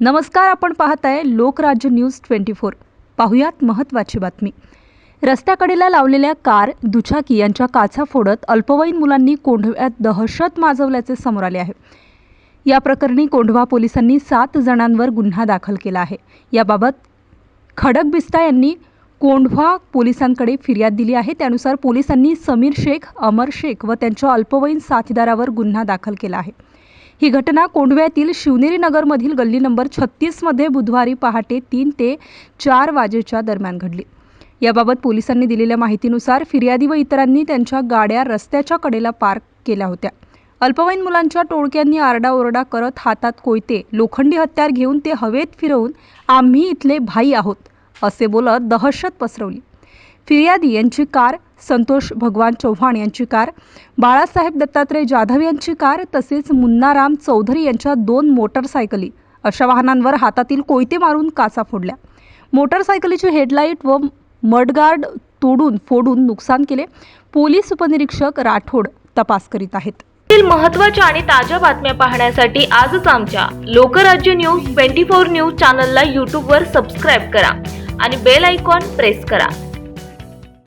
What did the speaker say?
नमस्कार आपण पाहत आहे लोकराज्य न्यूज ट्वेंटी फोर. पाहुयात महत्त्वाची बातमी. रस्त्याकडेला लावलेल्या कार दुचाकी यांच्या काचा फोडत अल्पवयीन मुलांनी कोंढव्यात दहशत माजवल्याचे समोर आले आहे. या प्रकरणी कोंढवा पोलिसांनी सात जणांवर गुन्हा दाखल केला आहे. याबाबत खडक बिस्ता यांनी कोंढवा पोलिसांकडे फिर्याद दिली आहे. त्यानुसार पोलिसांनी समीर शेख अमर शेख व त्यांच्या अल्पवयीन साथीदारावर गुन्हा दाखल केला आहे. ही घटना कोंडव्यातील शिवनेरी नगरमधील गल्ली नंबर छत्तीसमध्ये बुधवारी पहाटे तीन ते चार वाजेच्या दरम्यान घडली. याबाबत पोलिसांनी दिलेल्या माहितीनुसार फिर्यादी व इतरांनी त्यांच्या गाड्या रस्त्याच्या कडेला पार्क केल्या होत्या. अल्पवयीन मुलांच्या टोळक्यांनी आरडाओरडा करत हातात कोयते लोखंडी हत्यार घेऊन ते हवेत फिरवून आम्ही इथले भाई आहोत असे बोलत दहशत पसरवली. फिर्यादी यांची कार संतोष भगवान चव्हाण यांची कार बाळासाहेब दत्तात्रय जाधव यांची कार तसेच मुन्नाराम चौधरी यांच्या दोन मोटरसायकली अशा वाहनांवर हातातील कोयते मारून काचा फोडल्या. मोटरसायकलीची हेडलाईट व मडगार्ड तोडून फोडून नुकसान केले. पोलीस उपनिरीक्षक राठोड तपास करीत आहेत. महत्त्वाच्या महत्त्वाच्या आणि ताज्या बातम्या पाहण्यासाठी आजच आमच्या Lokrajya news twenty four news चॅनलला यूट्यूबवर सबस्क्राईब करा आणि बेल आयकॉन प्रेस करा.